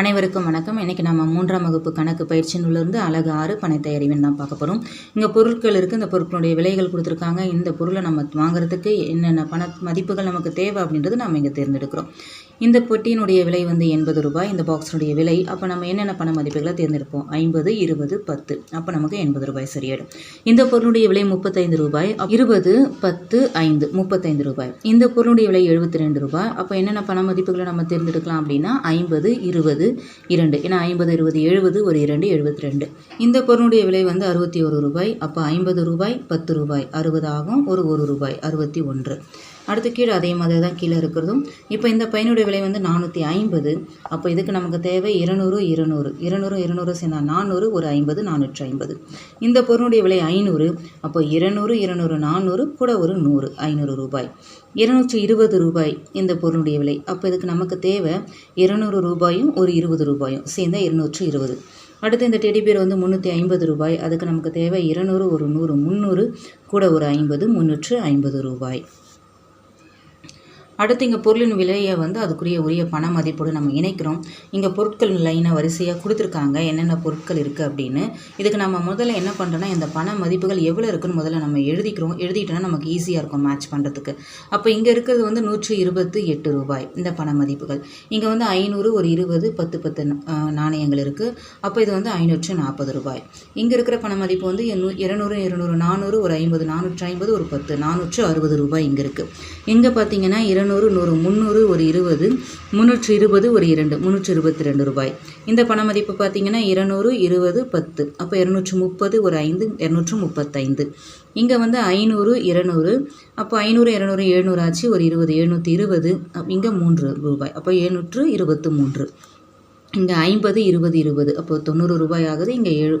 அனைவருக்கும் வணக்கம். இன்றைக்கி நம்ம மூன்றாம் வகுப்பு கணக்கு பயிற்சி நூலிருந்து அழகு ஆறு பணத்தை அறிவின் தான் பார்க்க போகிறோம் இங்கே பொருட்கள் இருக்குது இந்த பொருட்களுடைய விலைகள் கொடுத்துருக்காங்க. இந்த பொருளை நம்ம வாங்குறதுக்கு என்னென்ன பண மதிப்புகள் நமக்கு தேவை அப்படின்றது நம்ம இங்கே தேர்ந்தெடுக்கிறோம். இந்த பெட்டியினுடைய விலை வந்து எண்பது ரூபாய் இந்த பாக்ஸினுடைய விலை. அப்போ நம்ம என்னென்ன பண மதிப்புகளை தேர்ந்தெடுப்போம்? ஐம்பது இருபது பத்து. அப்போ நமக்கு எண்பது ரூபாய் சரியாயிடும். இந்த பொருளுடைய விலை முப்பத்தைந்து ரூபாய் இருபது பத்து ஐந்து முப்பத்தைந்து ரூபாய். இந்த பொருளுடைய விலை எழுபத்தி ரெண்டு ரூபாய். அப்போ என்னென்ன பண மதிப்புகளை நம்ம தேர்ந்தெடுக்கலாம் அப்படின்னா ஐம்பது இருபது இரண்டு. ஏன்னா ஐம்பது இருபது எழுபது ஒரு இரண்டு எழுபத்தி ரெண்டு இந்த பொருளுடைய விலை வந்து அறுபத்தி ஒரு ரூபாய். அப்போ ஐம்பது ரூபாய் பத்து ரூபாய். அறுபது ஆகும் ஒரு ஒரு ரூபாய். அறுபத்தி ஒன்று. அடுத்து கீழே அதே மாதிரி தான் கீழே இருக்கிறதும். இப்போ இந்த பையனுடைய விலை வந்து நானூற்றி ஐம்பது. அப்போ இதுக்கு நமக்கு தேவை இருநூறு இருநூறு. இருநூறு இருநூறு சேர்ந்தால் நானூறு ஒரு ஐம்பது நானூற்றி ஐம்பது. இந்த பொருளுடைய விலை ஐநூறு. அப்போ இருநூறு இருநூறு நானூறு கூட ஒரு நூறு ஐநூறு ரூபாய். இருநூற்றி இருபது ரூபாய் இந்த பொருளுடைய விலை. அப்போ இதுக்கு நமக்கு தேவை இருநூறு ரூபாயும் ஒரு இருபது ரூபாயும். சேர்ந்தால் இருநூற்றி இருபது. அடுத்து இந்த டெடி பேர் வந்து முந்நூற்றி ஐம்பது ரூபாய். அதுக்கு நமக்கு தேவை இருநூறு ஒரு நூறு முந்நூறு கூட ஒரு ஐம்பது முந்நூற்று ஐம்பது ரூபாய். அடுத்து இங்கே பொருளின் விலையை வந்து அதுக்குரிய உரிய பண மதிப்போடு நம்ம இணைக்கிறோம். இங்கே பொருட்கள் லைனை வரிசையாக கொடுத்துருக்காங்க. என்னென்ன பொருட்கள் இருக்குது அப்படின்னு. இதுக்கு நம்ம முதல்ல என்ன பண்ணுறோன்னா இந்த பண மதிப்புகள் எவ்வளோ இருக்குன்னு முதல்ல நம்ம எழுதிக்கிறோம். எழுதிட்டோன்னா நமக்கு ஈஸியாக இருக்கும் மேட்ச் பண்ணுறதுக்கு அப்போ இங்கே இருக்கிறது வந்து நூற்றி இருபத்து எட்டு ரூபாய் இந்த பண மதிப்புகள். இங்கே வந்து ஐநூறு ஒரு இருபது பத்து பத்து நாணயங்கள் இருக்குது அப்போ இது வந்து ஐநூற்று நாற்பது ரூபாய். இங்கே இருக்கிற பண மதிப்பு வந்து இரநூறு இருநூறு நானூறு ஒரு ஐம்பது நானூற்றி ஐம்பது ஒரு பத்து நானூற்று அறுபது ரூபாய் இங்கே இருக்குது இங்கே பார்த்தீங்கன்னா இரநூறு நூறு முந்நூறு ஒரு இருபது முந்நூற்றி இருபது ஒரு இரண்டு முந்நூற்றி இருபத்தி ரெண்டு ரூபாய். இந்த பண மதிப்பு பார்த்தீங்கன்னா இருநூறு இருபது பத்து. அப்போ இரநூற்றி முப்பது ஒரு ஐந்து இரநூற்று முப்பத்தைந்து. இங்கே வந்து ஐநூறு இருநூறு அப்போ ஐநூறு இரநூறு எழுநூறு ஆச்சு ஒரு இருபது எழுநூற்றி இருபது இங்கே மூன்று ரூபாய். அப்போ எழுநூற்று இருபத்து மூன்று. இங்கே ஐம்பது இருபது இருபது. அப்போ தொண்ணூறு ரூபாய் ஆகுது. இங்கே ஏழு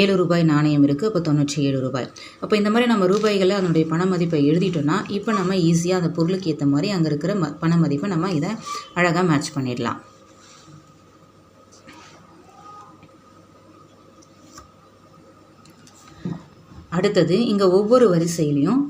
ஏழு ரூபாய் நாணயம் இருக்குது அப்போ தொண்ணூற்றி ஏழு ரூபாய். அப்போ இந்த மாதிரி நம்ம ரூபாய்களை அதனுடைய பண மதிப்பை எழுதிட்டோம்னா இப்போ நம்ம ஈஸியாக அந்த பொருளுக்கு ஏற்ற மாதிரி அங்கே இருக்கிற ம பண மதிப்பை நம்ம இதை அழகாக மேட்ச் பண்ணிடலாம். அடுத்தது இங்கே ஒவ்வொரு வரிசையிலையும்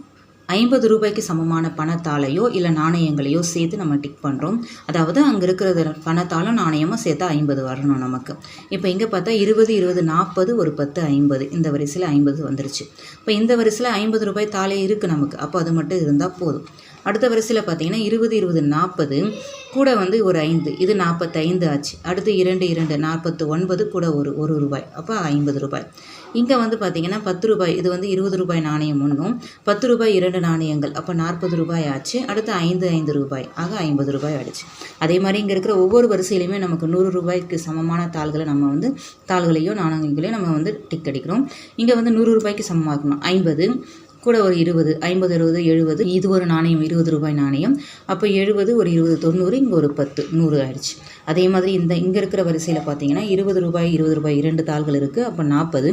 ஐம்பது ரூபாய்க்கு சமமான பணத்தாளையோ இல்லை நாணயங்களையோ சேர்த்து நம்ம டிக் பண்ணுறோம் அதாவது அங்கே இருக்கிறது பணத்தாலும் நாணயமும் சேர்த்தா ஐம்பது வரணும் நமக்கு. இப்போ இங்கே பார்த்தா இருபது இருபது நாற்பது ஒரு பத்து ஐம்பது. இந்த வரிசையில் ஐம்பது வந்துருச்சு. இப்போ இந்த வரிசையில் ஐம்பது ரூபாய் தாளே இருக்குது நமக்கு. அப்போ அது மட்டும் இருந்தால் போதும். அடுத்த வரிசையில் பார்த்தீங்கன்னா இருபது இருபது நாற்பது கூட வந்து ஒரு ஐந்து. இது நாற்பத்தைந்து ஆச்சு. அடுத்து இரண்டு இரண்டு நாற்பத்து ஒன்பது கூட ஒரு ஒரு ரூபாய். அப்போ ஐம்பது ரூபாய். இங்கே வந்து பார்த்தீங்கன்னா பத்து ரூபாய் இது வந்து இருபது ரூபாய் நாணயம் ஒன்றும் பத்து ரூபாய் இரண்டு நாணயங்கள் அப்போ நாற்பது ரூபாய் ஆச்சு அடுத்து ஐந்து ஐந்து ரூபாய் ஆக ஐம்பது ரூபாய் ஆயிடுச்சு. அதே மாதிரி இங்கே இருக்கிற ஒவ்வொரு வரிசையிலையுமே நமக்கு நூறு ரூபாய்க்கு சமமான தாள்களை நம்ம வந்து தாள்களையோ நாணயங்களையோ நம்ம வந்து டிக் அடிக்கிறோம். இங்கே வந்து நூறு ரூபாய்க்கு சமமாக்கணும். ஐம்பது கூட ஒரு இருபது ஐம்பது அறுபது எழுபது இது ஒரு நாணயம் இருபது ரூபாய் நாணயம். அப்போ எழுபது ஒரு இருபது தொண்ணூறு இங்கே ஒரு பத்து நூறு ஆயிடுச்சு. அதே மாதிரி இந்த இங்கே இருக்கிற வரிசையில் பார்த்தீங்கன்னா இருபது ரூபாய் இருபது ரூபாய் இரண்டு தாள்கள் இருக்குது அப்போ நாற்பது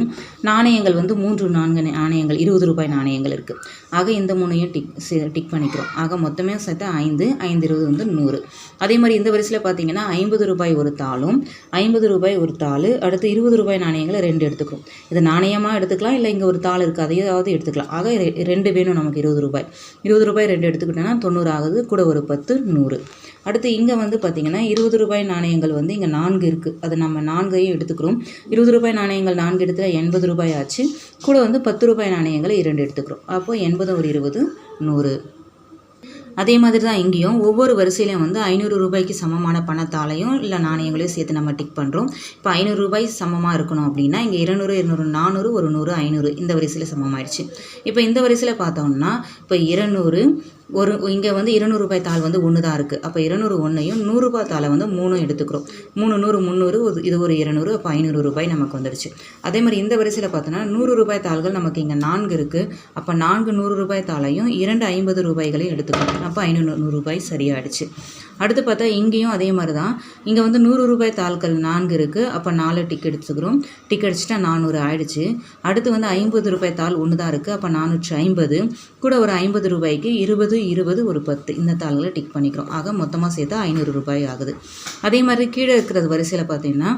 நாணயங்கள் வந்து மூன்று நான்கு நாணயங்கள் இருபது ரூபாய் நாணயங்கள் இருக்குது ஆக இந்த மூணையும் டிக் டிக் பண்ணிக்கிறோம். ஆக மொத்தமே சேர்த்து ஐந்து ஐந்து இருபது வந்து நூறு. அதே மாதிரி இந்த வரிசையில் பார்த்தீங்கன்னா ஐம்பது ரூபாய் ஒரு தாளும் ஐம்பது ரூபாய் ஒரு தாள் அடுத்து இருபது ரூபாய் நாணயங்களை ரெண்டு எடுத்துக்கிறோம். இது நாணயமாக எடுத்துக்கலாம் இல்லை இங்கே ஒரு தாள் இருக்குது அதையாவது எடுத்துக்கலாம். ஆக ரெண்டு வேணும் நமக்கு இருபது ரூபாய். இருபது ரூபாய் ரெண்டு எடுத்துக்கிட்டோன்னா தொண்ணூறு ஆகுது கூட ஒரு பத்து நூறு. அடுத்து இங்கே வந்து பார்த்திங்கன்னா இருபது ரூபாய் நாணயங்கள் வந்து இங்கே நான்கு இருக்குது அது நம்ம நான்கையும் எடுத்துக்கிறோம். இருபது ரூபாய் நாணயங்கள் நான்கு எடுத்துல எண்பது ரூபாய் ஆச்சு. கூட வந்து பத்து ரூபாய் நாணயங்களை இரண்டு எடுத்துக்கிறோம். அப்போ எண்பது ஒரு இருபது நூறு. அதே மாதிரி தான் இங்கேயும் ஒவ்வொரு வரிசையிலையும் வந்து ஐநூறு ரூபாய்க்கு சமமான பணத்தாலையும் இல்லை நாணயங்களையும் சேர்த்து நம்ம டிக் பண்ணுறோம் இப்போ ஐநூறு ரூபாய் சமமாக இருக்கணும் அப்படின்னா இங்கே இருநூறு இருநூறு நானூறு ஒரு நூறு ஐநூறு இந்த வரிசையில் சமமாயிடுச்சு. இப்போ இந்த வரிசையில் பார்த்தோம்னா இப்போ இருநூறு ஒரு இங்கே வந்து இருநூறு ரூபாய் தாள் வந்து ஒன்று தான் இருக்குது அப்போ இருநூறு ஒன்றையும் நூறுரூபா தாளை வந்து மூணும் எடுத்துக்கிறோம். மூணு நூறு முந்நூறு ஒரு- இது ஒரு இருநூறு அப்போ ஐநூறு ரூபாய் நமக்கு வந்துடுச்சு. அதே மாதிரி இந்த வரிசையில் பார்த்தோன்னா நூறு ரூபாய் தாள்கள் நமக்கு இங்கே நான்கு இருக்குது அப்போ நான்கு நூறு ரூபாய் தாளையும் இரண்டு ஐம்பது ரூபாய்களையும் எடுத்துக்கிறோம். அப்போ ஐநூறு நூறு ரூபாய் சரியாயிடுச்சு. அடுத்து பார்த்தா இங்கேயும் அதே மாதிரி தான் இங்கே வந்து நூறு ரூபாய் தாள்கள் நான்கு இருக்குது அப்போ நாலு டிக் எடுத்துக்கிறோம். டிக் அடிச்சுட்டா நானூறு ஆயிடுச்சு. அடுத்து வந்து ஐம்பது ரூபாய் தாள் ஒன்று தான் இருக்குது அப்போ நானூற்றி ஐம்பது. கூட ஒரு ஐம்பது ரூபாய்க்கு இருபது இருபது ஒரு பத்து இந்த தாள்களை டிக் பண்ணிக்கிறோம். ஆக மொத்தமாக சேர்த்தா ஐநூறு ரூபாய் ஆகுது. அதே மாதிரி கீழே இருக்கிறது வரிசையில் பார்த்தீங்கன்னா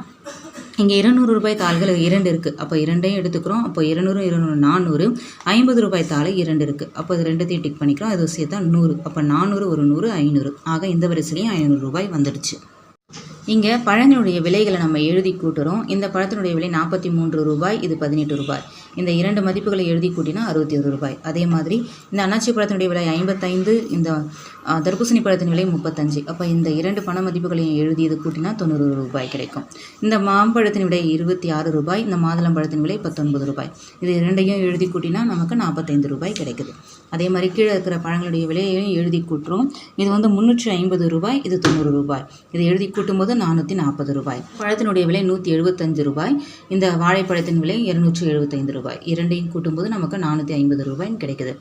இங்கே இருநூறு ரூபாய் தாள்கள் இரண்டு இருக்குது அப்போ இரண்டையும் எடுத்துக்கிறோம். அப்போ இருநூறு இருநூறு நானூறு. ஐம்பது ரூபாய் தாள் இரண்டு இருக்குது அப்போ அது ரெண்டுத்தையும் டிக் பண்ணிக்கிறோம். அது சேர்த்தா நூறு. அப்போ நானூறு ஒரு நூறு ஐநூறு. ஆக இந்த வரிசையிலையும் ஐநூறு ரூபாய் வந்துடுச்சு. இங்கே பழத்தினுடைய விலைகளை நம்ம எழுதி கூட்டுறோம். இந்த பழத்தினுடைய விலை நாற்பத்தி மூன்று ரூபாய் இது பதினெட்டு ரூபாய். இந்த இரண்டு மதிப்புகளை எழுதி கூட்டினா அறுபத்தி ஒரு ரூபாய். அதே மாதிரி இந்த அன்னாச்சி பழத்தினுடைய விலை ஐம்பத்தைந்து இந்த தர்பூசணி பழத்தின் விலை முப்பத்தஞ்சு. அப்போ இந்த இரண்டு பண மதிப்புகளையும் எழுதி இது கூட்டினா தொண்ணூறு ரூபாய் கிடைக்கும். இந்த மாம்பழத்தின் விலை இருபத்தி ஆறு ரூபாய் இந்த மாதுளம்பழத்தின் விலை பத்தொன்பது ரூபாய். இது இரண்டையும் எழுதி கூட்டினா நமக்கு நாற்பத்தைந்து ரூபாய் கிடைக்குது. அதே மாதிரி கீழே இருக்கிற பழங்களுடைய விலையையும் எழுதி கூட்டுறோம். இது வந்து முந்நூற்றி ஐம்பது ரூபாய் இது தொண்ணூறு ரூபாய். இது எழுதி கூட்டும்போது நானூற்றி நாற்பது ரூபாய். பழத்தினுடைய விலை நூற்றி எழுபத்தஞ்சு ரூபாய். இந்த வாழைப்பழத்தின் விலை இருநூற்றி எழுபத்தைந்து ரூபாய். இரண்டையும் கூட்டும்போது நமக்கு நானூற்றி ஐம்பது ரூபாய்ன்னு கிடைக்குது.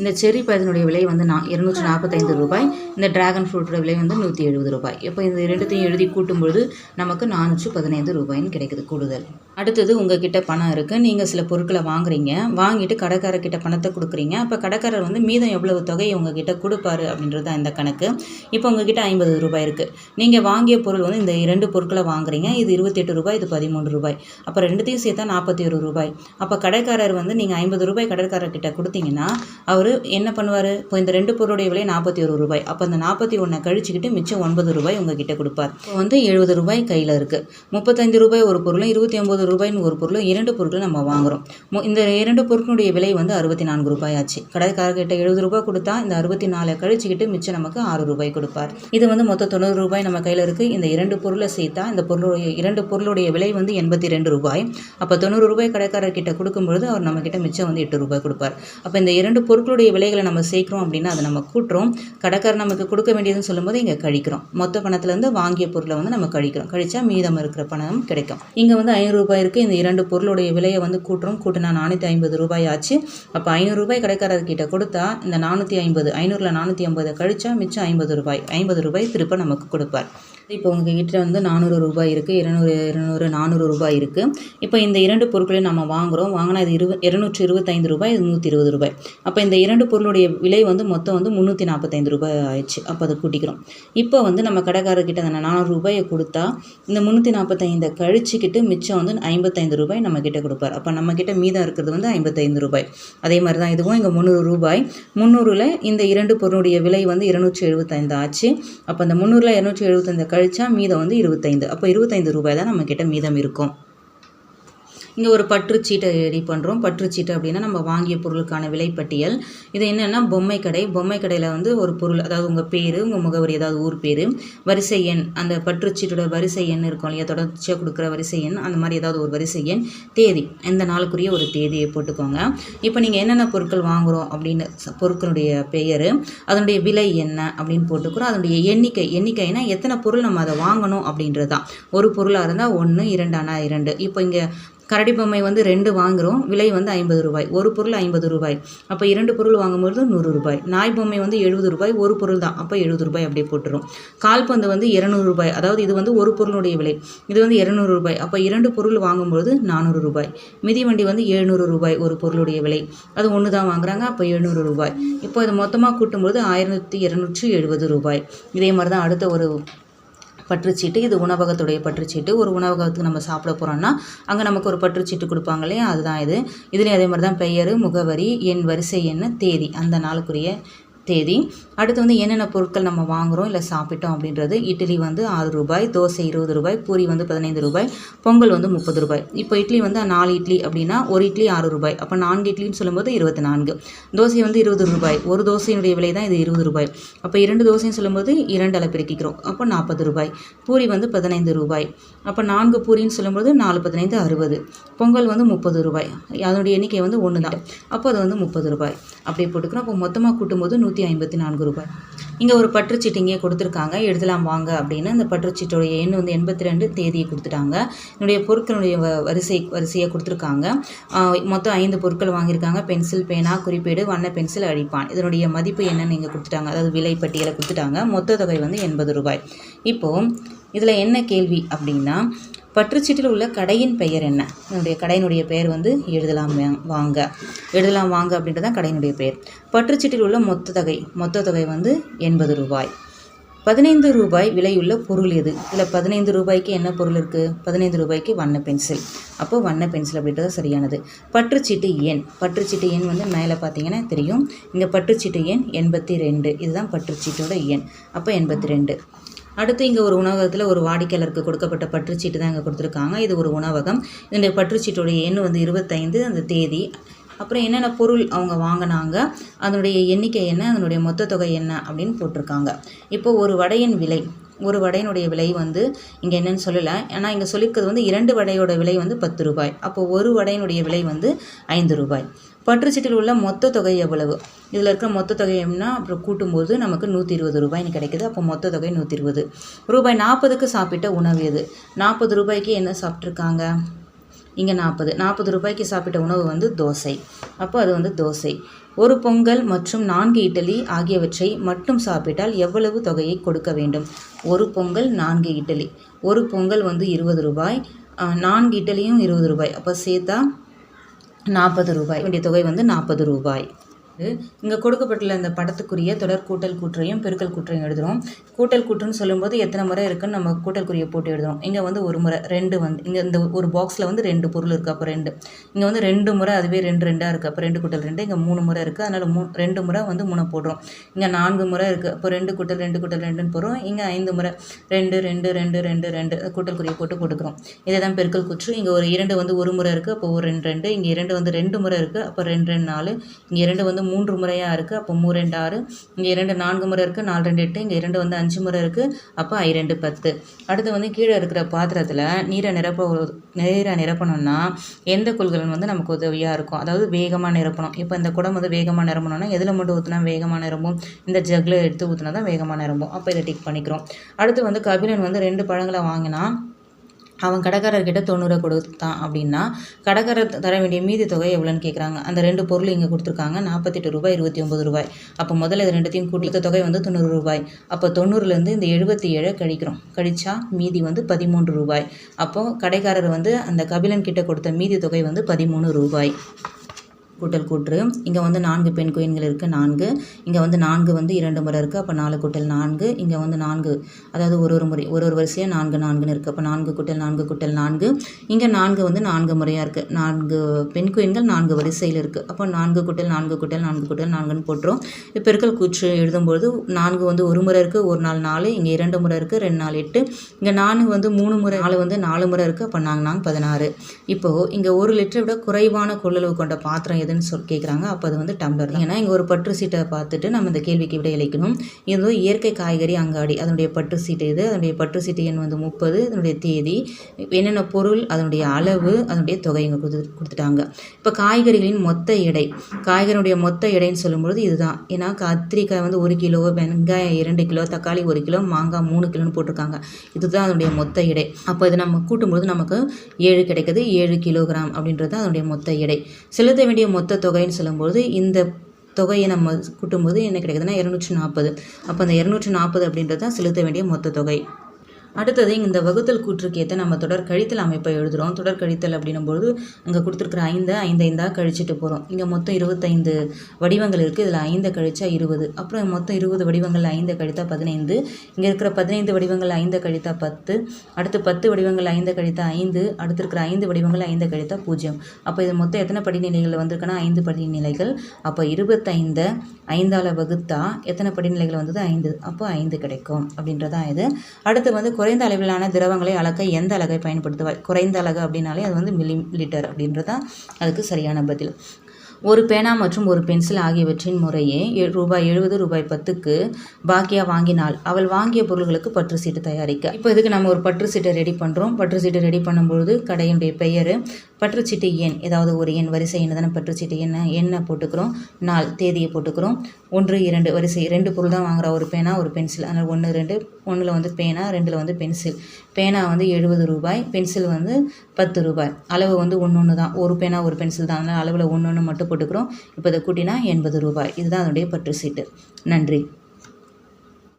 இந்த செரி பழத்தினுடைய விலை வந்து நான் இருநூற்றி நாற்பத்தைந்து ரூபாய். இந்த டிராகன் ஃப்ரூட்டோட விலை வந்து நூற்றி எழுபது ரூபாய். இப்போ இந்த ரெண்டுத்தையும் எழுதி கூட்டும்பொழுது நமக்கு நானூற்றி பதினைந்து ரூபாய்ன்னு கிடைக்குது கூடுதல். அடுத்தது உங்ககிட்ட பணம் இருக்குது நீங்கள் சில பொருட்களை வாங்குறீங்க. வாங்கிட்டு கடைக்காரர்கிட்ட பணத்தை கொடுக்குறீங்க. அப்போ கடைக்காரர் வந்து மீதம் எவ்வளவு தொகையை உங்ககிட்ட கொடுப்பாரு அப்படின்றது தான் இந்த கணக்கு. இப்போ உங்ககிட்ட ஐம்பது ரூபாய் இருக்குது நீங்கள் வாங்கிய பொருள் வந்து இந்த இரண்டு பொருட்களை வாங்குறீங்க. இது இருபத்தெட்டு ரூபாய் இது பதிமூன்று ரூபாய். அப்போ ரெண்டுத்தையும் சேர்த்தா நாற்பத்தி ஒரு ரூபாய். அப்போ கடைக்காரர் வந்து நீங்கள் ஐம்பது ரூபாய் கடைக்காரர்கிட்ட கொடுத்தீங்கன்னா அவர் என்ன பண்ணுவார்? இப்போ இந்த ரெண்டு பொருளுடைய விலை நாற்பத்தி ஒரு ரூபாய். அப்போ அந்த நாற்பத்தி ஒன்றை கழிச்சுக்கிட்டு மிச்சம் ஒன்பது ரூபாய் உங்ககிட்ட கொடுப்பார். இப்போ வந்து எழுபது ரூபாய் கையில் இருக்குது முப்பத்தஞ்சு ரூபாய் ஒரு பொருளும் இருபத்தி ஒம்பது ரூபாய்னு ஒரு பொருளும் இரண்டு பொருட்கள் நம்ம வாங்குறோம். இந்த இரண்டு பொருட்களுடைய விலை வந்து அறுபத்தி நான்கு ரூபாய் ஆச்சு கடைக்காரர்கிட்ட எழுபது ரூபாய் கொடுத்தா இந்த அறுபத்தி நாலை கழிச்சுக்கிட்டு மிச்சம் நமக்கு ஆறு ரூபாய் கொடுப்பார். இது வந்து மொத்தம் தொண்ணூறு ரூபாய் நம்ம கையில் இருக்குது இந்த இரண்டு பொருளை சேர்த்தா இந்த பொருளுடைய இரண்டு பொருளுடைய விலை வந்து எண்பத்தி ரெண்டு ரூபாய். அப்போ தொண்ணூறு ரூபாய் கடைக்காரர்கிட்ட கொடுக்கும்பொழுது அவர் நம்மக்கிட்ட மிச்சம் வந்து எட்டு ரூபாய் கொடுப்பார். அப்போ இந்த இரண்டு பொருட்களுடைய விலைகளை நம்ம சேர்க்குறோம் அப்படின்னா அதை நம்ம கூட்டுறோம். கடைக்காரர் நமக்கு கொடுக்க வேண்டியதுன்னு சொல்லும்போது இங்கே கழிக்கிறோம். மொத்த பணத்துலேருந்து வாங்கிய பொருளை வந்து நம்ம கழிக்கிறோம். கழிச்சா மீதம் இருக்கிற பணம் கிடைக்கும். இங்கே வந்து ஐநூறு ரூபாய் இருக்குது இந்த இரண்டு பொருளுடைய விலையை வந்து கூட்டுறோம். கூட்டினா நானூற்றி ஐம்பது ரூபாய் ஆச்சு அப்போ ஐநூறு ரூபாய் கடைக்காரர்கிட்ட கொடுத்தா இந்த நானூற்றி ஐம்பது ஐநூறில் நானூற்றி ஐம்பதை கழிச்சா மிச்சம் ஐம்பது ரூபாய். ஐம்பது ரூபாய் திருப்ப நமக்கு கொடுப்பார். இப்போ உங்ககிட்ட வந்து நானூறு ரூபாய் இருக்குது இருநூறு இருநூறு நானூறு ரூபாய் இருக்குது இப்போ இந்த இரண்டு பொருட்களையும் நம்ம வாங்குறோம். வாங்கினா இது இரு இருநூற்றி இருபத்தைந்து ரூபாய் இது நூற்றி இருபது ரூபாய். அப்போ இந்த இரண்டு பொருளுடைய விலை வந்து மொத்தம் வந்து முந்நூற்றி நாற்பத்தைந்து ரூபாய் ஆயிடுச்சு. அப்போ அதை கூட்டிக்கிறோம். இப்போ வந்து நம்ம கடைக்காரர்கிட்ட அந்த நானூறு ரூபாயை கொடுத்தா இந்த முந்நூற்றி நாற்பத்தைந்தை கழிச்சிக்கிட்டு மிச்சம் வந்து ஐம்பத்தைந்து ரூபாய் நம்ம கிட்ட கொடுப்பார். அப்போ நம்ம கிட்ட மீதம் இருக்கிறது வந்து ஐம்பத்தைந்து ரூபாய். அதே மாதிரி தான் இதுவும் இங்கே முந்நூறு ரூபாய். முந்நூறில் இந்த இரண்டு பொருளுடைய விலை வந்து இருநூற்றி எழுபத்தைந்து ஆச்சு. அப்போ அந்த முந்நூறில் இரநூற்றி எழுபத்தைந்து கழித்தா மீதம் வந்து இருபத்தைந்து. அப்போ இருபத்தைந்து ரூபாய் தான் நம்மக்கிட்ட மீதம் இருக்கும். இங்கே ஒரு பற்றுச்சீட்டை ரெடி பண்ணுறோம் பற்றுச்சீட்டை அப்படின்னா நம்ம வாங்கிய பொருளுக்கான விலைப்பட்டியல். இது என்னென்னா பொம்மை கடை. பொம்மை கடையில் வந்து ஒரு பொருள் அதாவது உங்கள் பேர் உங்கள் முகவரி ஏதாவது ஊர் பேர் வரிசை எண் அந்த பற்றுச்சீட்டோட வரிசை எண் இருக்கும் இல்லையா? தொடர்ச்சியாக கொடுக்குற வரிசை எண் அந்த மாதிரி ஏதாவது ஒரு வரிசை எண் தேதி இந்த நாளுக்குரிய ஒரு தேதியை போட்டுக்கோங்க. இப்போ நீங்கள் என்னென்ன பொருட்கள் வாங்குகிறோம் அப்படின்னு பொருட்களுடைய பெயர் அதனுடைய விலை என்ன அப்படின்னு போட்டுக்கிறோம். அதனுடைய எண்ணிக்கை எண்ணிக்கைனா எத்தனை பொருள் நம்ம அதை வாங்கணும் அப்படின்றது தான் ஒரு பொருளாக இருந்தால் ஒன்று இரண்டானா இரண்டு. இப்போ இங்கே கரடி பொம்மை வந்து ரெண்டு வாங்குகிறோம் விலை வந்து ஐம்பது ரூபாய். ஒரு பொருள் ஐம்பது ரூபாய். அப்போ இரண்டு பொருள் வாங்கும்போது நூறு ரூபாய். நாய் பொம்மை வந்து எழுபது ரூபாய். ஒரு பொருள் தான். அப்போ எழுபது ரூபாய் அப்படியே போட்டுரும் கால்பந்து வந்து இரநூறு ரூபாய். அதாவது இது வந்து ஒரு பொருளுடைய விலை. இது வந்து இரநூறு ரூபாய். அப்போ இரண்டு பொருள் வாங்கும்போது நானூறு ரூபாய். மிதிவண்டி வந்து எழுநூறு ரூபாய் ஒரு பொருளுடைய விலை. அது ஒன்று தான் வாங்குறாங்க. அப்போ எழுநூறு ரூபாய். இப்போ இது மொத்தமாக கூட்டும்போது ஆயிரத்தி இரநூற்றி எழுபது ரூபாய். இதே மாதிரி தான் அடுத்த ஒரு பற்றுச்சீட்டு இது உணவகத்துடைய பற்றுச்சீட்டு. ஒரு உணவகத்துக்கு நம்ம சாப்பிட போகிறோம்னா அங்கே நமக்கு ஒரு பற்றுச்சீட்டு கொடுப்பாங்க இல்லையா? அதுதான் இது. இதுலேயும் அதே மாதிரி தான் பெயர் முகவரி எண் வரிசை எண் தேதி அந்த நாளுக்குரிய தேதி. அடுத்து வந்து என்னென்ன பொருட்கள் நம்ம வாங்குகிறோம் இல்லை சாப்பிட்டோம் அப்படின்றது. இட்லி வந்து ஆறு ரூபாய் தோசை இருபது ரூபாய் பூரி வந்து பதினைந்து ரூபாய் பொங்கல் வந்து முப்பது ரூபாய். இப்போ இட்லி வந்து நாலு இட்லி அப்படின்னா ஒரு இட்லி ஆறு ரூபாய். அப்போ நான்கு இட்லின்னு சொல்லும்போது இருபத்தி நான்கு. தோசை வந்து இருபது ரூபாய். ஒரு தோசையினுடைய விலை தான் இது இருபது ரூபாய். அப்போ இரண்டு தோசைன்னு சொல்லும்போது இரண்டு அளவு பெருக்கிக்கிறோம். அப்போ நாற்பது ரூபாய். பூரி வந்து பதினைந்து ரூபாய். அப்போ நான்கு பூரின்னு சொல்லும்போது நாலு பதினைந்து அறுபது. பொங்கல் வந்து முப்பது ரூபாய். அதனுடைய எண்ணிக்கை வந்து ஒன்று தான் அப்போ அது வந்து முப்பது ரூபாய். அப்படியே போட்டுக்கிறோம். அப்போ மொத்தமாக கூட்டும்போது நூற்றி ஐம்பத்தி நான்கு ரூபாய். இங்கே ஒரு பற்றுச்சீட்டு இங்கே கொடுத்துருக்காங்க. எழுதலாம் வாங்க அப்படின்னு அந்த பற்றுச்சீட்டோடைய எண் வந்து எண்பத்தி ரெண்டு தேதியை கொடுத்துட்டாங்க. என்னுடைய பொருட்களுடைய வ- வரிசை வரிசையை கொடுத்துருக்காங்க. மொத்தம் ஐந்து பொருட்கள் வாங்கியிருக்காங்க. பென்சில் பேனா குறிப்பேடு வண்ண பென்சில் அழிப்பான் இதனுடைய மதிப்பு என்னன்னு இங்கே கொடுத்துட்டாங்க. அதாவது விலை பட்டியலை கொடுத்துட்டாங்க. மொத்த தொகை வந்து எண்பது ரூபாய். இப்போது இதில் என்ன கேள்வி அப்படின்னா பற்றுச்சீட்டில் உள்ள கடையின் பெயர் என்ன? என்னுடைய கடையினுடைய பெயர் வந்து எழுதலாம் வாங்க. எழுதலாம் வாங்க அப்படின்றது தான் கடையினுடைய பெயர். பற்றுச்சீட்டில் உள்ள மொத்த தொகை மொத்த தொகை வந்து எண்பது ரூபாய். பதினைந்து ரூபாய் விலையுள்ள பொருள் எது? இதில் பதினைந்து ரூபாய்க்கு என்ன பொருள் இருக்குது பதினைந்து ரூபாய்க்கு வண்ண பென்சில். அப்போ வண்ண பென்சில் அப்படின்றது சரியானது. பற்றுச்சீட்டு எண். பற்றுச்சீட்டு எண் வந்து மேலே பார்த்தீங்கன்னா தெரியும். இங்கே பற்றுச்சீட்டு எண் எண்பத்தி ரெண்டு. இதுதான் பற்றுச்சீட்டோட எண். அப்போ எண்பத்தி ரெண்டு. அடுத்து இங்கே ஒரு உணவகத்தில் ஒரு வாடிக்கையாளருக்கு கொடுக்கப்பட்ட பற்றுச்சீட்டு தான் இங்கே கொடுத்துருக்காங்க. இது ஒரு உணவகம். இதனுடைய பற்றுச்சீட்டுடைய எண் வந்து இருபத்தைந்து அந்த தேதி. அப்புறம் என்னென்ன பொருள் அவங்க வாங்கினாங்க அதனுடைய எண்ணிக்கை என்ன அதனுடைய மொத்த தொகை என்ன அப்படின்னு போட்டிருக்காங்க. இப்போ ஒரு வடையின் விலை ஒரு வடையினுடைய விலை வந்து இங்கே என்னன்னு சொல்லலை. ஏன்னா இங்கே சொல்லியிருக்கிறது வந்து இரண்டு வடையோட விலை வந்து பத்து ரூபாய். அப்போ ஒரு வடையினுடைய விலை வந்து ஐந்து ரூபாய். பற்றுச்சீட்டில் உள்ள மொத்த தொகை எவ்வளவு? இதில் இருக்கிற மொத்த தொகையம்னா அப்புறம் கூட்டும்போது நமக்கு நூற்றி இருபது ரூபாய்னு கிடைக்குது. அப்போ மொத்த தொகை நூற்றி இருபது ரூபாய் நாற்பதுக்கு சாப்பிட்ட உணவு எது? நாற்பது ரூபாய்க்கு என்ன சாப்பிட்ருக்காங்க? இங்கே நாற்பது. நாற்பது ரூபாய்க்கு சாப்பிட்ட உணவு வந்து தோசை. அப்போ அது வந்து தோசை. ஒரு பொங்கல் மற்றும் நான்கு இட்லி ஆகியவற்றை மட்டும் சாப்பிட்டால் எவ்வளவு தொகையை கொடுக்க வேண்டும்? ஒரு பொங்கல் நான்கு இட்லி. ஒரு பொங்கல் வந்து இருபது ரூபாய். நான்கு இட்லியும் இருபது ரூபாய். அப்போ சேர்த்தா நாற்பது ரூபாய். வேண்டிய தொகை வந்து நாற்பது ரூபாய். இங்கே கொடுக்கப்பட்டுள்ள இந்த படத்துக்குரிய தொடர் கூட்டல் கூற்றையும் பெருக்கல் கூற்றையும் எழுதுகிறோம் கூட்டல் கூற்றுன்னு சொல்லும்போது எத்தனை முறை இருக்குன்னு நம்ம கூட்டல் குறியை போட்டு எழுதுறோம். இங்கே வந்து ஒரு முறை ரெண்டு வந்து இங்கே இந்த ஒரு பாக்ஸில் வந்து ரெண்டு பொருள் இருக்குது அப்போ ரெண்டு. இங்கே வந்து ரெண்டு முறை அதுவே ரெண்டு ரெண்டாக இருக்குது அப்போ ரெண்டு கூட்டல் ரெண்டு இங்கே மூணு முறை இருக்குது அதனால் மூ ரெண்டு முறை வந்து மூணை போடுறோம். இங்கே நான்கு முறை இருக்குது அப்போ ரெண்டு கூட்டல் ரெண்டு கூட்டல் ரெண்டுன்னு போடுறோம். இங்கே ஐந்து முறை ரெண்டு ரெண்டு ரெண்டு ரெண்டு ரெண்டு கூட்டல் குறியை போட்டு போட்டுக்கிறோம் இதை தான் பெருக்கல் கூற்று. இங்கே ஒரு இரண்டு வந்து ஒரு முறை இருக்குது அப்போ ஒரு ரெண்டு ரெண்டு. இங்கே இரண்டு வந்து ரெண்டு முறை இருக்குது அப்போ ரெண்டு ரெண்டு நாலு. இங்கே இரண்டு வந்து மூன்று முறையாக இருக்குது அப்போ மூ ரெண்டு ஆறு இங்கே இரண்டு நான்கு முறை இருக்குது நாலு ரெண்டு எட்டு இங்கே இரண்டு வந்து அஞ்சு முறை இருக்குது அப்போ ஐ ரெண்டு பத்து. அடுத்து வந்து கீழே இருக்கிற பாத்திரத்தில் நீரை நிரப்ப நீரை நிரப்பணும்னா எந்த கொள்கலன் வந்து நமக்கு உதவியாக இருக்கும்? அதாவது வேகமாக நிரப்பணும். இப்போ இந்த குடம் வந்து வேகமாக நிரம்பணும்னா எதில் மட்டும் ஊற்றினா வேகமாக நிரம்பும்? இந்த ஜக்கில் எடுத்து ஊற்றினா தான் வேகமாக நிரம்பும். அப்போ இதை டிக் பண்ணிக்கிறோம். அடுத்து வந்து கபிலன் வந்து ரெண்டு பழங்களை வாங்கினா அவன் கடைக்காரர்கிட்ட தொண்ணூறு கொடுத்தான் அப்படின்னா கடைக்காரர் தர வேண்டிய மீதி தொகை எவ்வளோன்னு கேட்குறாங்க. அந்த ரெண்டு பொருள் இங்கே கொடுத்துருக்காங்க. நாற்பத்தெட்டு ரூபாய் இருபத்தி ஒம்பது ரூபாய். அப்போ முதல்ல இது ரெண்டுத்தையும் கொடுத்த தொகை வந்து தொண்ணூறு ரூபாய். அப்போ தொண்ணூறுலேருந்து இந்த எழுபத்தி ஏழை கழிக்கிறோம். கழிச்சா மீதி வந்து பதிமூன்று ரூபாய். அப்போது கடைக்காரர் வந்து அந்த கபிலன் கிட்ட கொடுத்த மீதி தொகை வந்து பதிமூணு ரூபாய். கூட்டல் கூற்று. இங்கே வந்து நான்கு பெண் குயின்கள் இருக்குது நான்கு. இங்கே வந்து நான்கு வந்து இரண்டு முறை இருக்குது அப்போ நாலு கூட்டல் நான்கு. இங்கே வந்து நான்கு. அதாவது ஒரு ஒரு முறை ஒரு ஒரு வரிசையாக நான்கு நான்குன்னு இருக்குது அப்போ நான்கு கூட்டல் நான்கு கூட்டல் நான்கு. இங்கே நான்கு வந்து நான்கு முறையாக இருக்குது நான்கு பெண் குயின்கள் நான்கு வரிசையில் இருக்குது அப்போ நான்கு கூட்டல் நான்கு கூட்டல் நான்கு கூட்டல் நான்குன்னு போட்டுரும். இப்போ பெருக்கல் கூற்று எழுதும்போது நான்கு வந்து ஒரு முறை இருக்குது ஒரு நாள் நாலு. இங்கே இரண்டு முறை இருக்குது ரெண்டு நாள் எட்டு. இங்கே நான்கு வந்து மூணு முறை நாலு வந்து நாலு முறை இருக்குது அப்போ நாங்கள் நாங்கள் பதினாறு. இப்போது இங்கே ஒரு லிட்டரை விட குறைவான கொள்ளளவு கொண்ட பாத்திரம் எதுன்னு சொல் கேட்குறாங்க அப்போ அது வந்து டம்ளர் தான். ஏன்னா இங்கே ஒரு பற்று சீட்டை பார்த்துட்டு நம்ம இந்த கேள்விக்கு விட இழைக்கணும் இது வந்து இயற்கை காய்கறி அங்காடி அதனுடைய பற்று சீட்டு இது அதனுடைய பற்று சீட்டு எண் வந்து முப்பது அதனுடைய தேதி என்னென்ன பொருள் அதனுடைய அளவு அதனுடைய தொகை இங்கே கொடுத்து கொடுத்துட்டாங்க. இப்போ காய்கறிகளின் மொத்த எடை காய்கறியுடைய மொத்த எடைன்னு சொல்லும்பொழுது இதுதான். ஏன்னா கத்திரிக்காய் வந்து ஒரு கிலோ வெங்காயம் இரண்டு கிலோ தக்காளி ஒரு கிலோ மாங்காய் மூணு கிலோன்னு போட்டிருக்காங்க. இதுதான் அதனுடைய மொத்த எடை. அப்போ இது நம்ம கூட்டும்பொழுது நமக்கு ஏழு கிடைக்குது. ஏழு கிலோகிராம் அப்படின்றது தான் அதனுடைய மொத்த எடை. செலுத்த வேண்டிய மொத்த தொகைன்னு சொல்லும்போது இந்த தொகையை நம்ம கூட்டும்போது என்ன கிடைக்குதுன்னா இரநூற்றி நாற்பது. அப்போ அந்த இரநூற்றி நாற்பது அப்படின்றது தான் செலுத்த வேண்டிய மொத்த தொகை. அடுத்தது இந்த வகுத்தல் கூற்றுக்கு ஏற்ற நம்ம தொடர் கழித்தல் அமைப்பை எழுதுகிறோம் தொடர் கழித்தல் அப்படின்னும்போது அங்கே கொடுத்துருக்குற ஐந்தை ஐந்து ஐந்தாக கழிச்சிட்டு போகிறோம் இங்கே மொத்தம் இருபத்தைந்து வடிவங்கள் இருக்குது இதில் ஐந்தை கழிச்சா இருபது. அப்புறம் மொத்தம் இருபது வடிவங்கள் ஐந்தை கழித்தா பதினைந்து. இங்கே இருக்கிற பதினைந்து வடிவங்கள் ஐந்தை கழித்தா பத்து. அடுத்து பத்து வடிவங்கள் ஐந்தை கழித்தா ஐந்து. அடுத்து இருக்கிற ஐந்து வடிவங்கள் ஐந்தை கழித்தா பூஜ்ஜியம் அப்போ இது மொத்தம் எத்தனை படிநிலைகள் வந்திருக்குன்னா ஐந்து படிநிலைகள். அப்போ இருபத்தைந்தை ஐந்தால் வகுத்தா எத்தனை படிநிலைகள் வந்தது? ஐந்து. அப்போ ஐந்து கிடைக்கும் அப்படின்றதான் இது. அடுத்து வந்து குறைந்த அளவிலான திரவங்களை அளக்க எந்த அலகை பயன்படுத்துவாய்? குறைந்த அலகு அப்படின்னாலே அது வந்து மில்லி லிட்டர் அப்படின்றதான் அதுக்கு சரியான பதில். ஒரு பேனா மற்றும் ஒரு பென்சில் ஆகியவற்றின் முறையே எ- ரூபாய் எழுபது ரூபாய் பத்துக்கு பாக்கியா வாங்கினாள் அவள் வாங்கிய பொருள்களுக்கு பற்று சீட்டு தயாரிக்க. இப்போ இதுக்கு நம்ம ஒரு பற்று சீட்டை ரெடி பண்ணுறோம் பற்று சீட்டை ரெடி பண்ணும்பொழுது கடையினுடைய பெயர் பற்றுச்சீட்டு எண் ஏதாவது ஒரு எண் வரிசை எண் தானே பற்றுச்சீட்டு எண்ணை? எண்ணை போட்டுக்கிறோம். நாள் தேதியை போட்டுக்கிறோம். ஒன்று இரண்டு வரிசை ரெண்டு பொருள் தான் வாங்குகிறோம் ஒரு பேனா ஒரு பென்சில். அதனால் ஒன்று ரெண்டு ஒன்றில் வந்து பேனா ரெண்டில் வந்து பென்சில். பேனா வந்து எழுபது ரூபாய் பென்சில் வந்து பத்து ரூபாய். அளவு வந்து ஒன்று ஒன்று தான். ஒரு பேனா ஒரு பென்சில் தான். அதனால் அளவில் ஒன்று ஒன்று மட்டும் போட்டுக்கிறோம். இப்போ இதை கூட்டினா எண்பது ரூபாய். இதுதான் அதனுடைய பற்று சீட்டு நன்றி.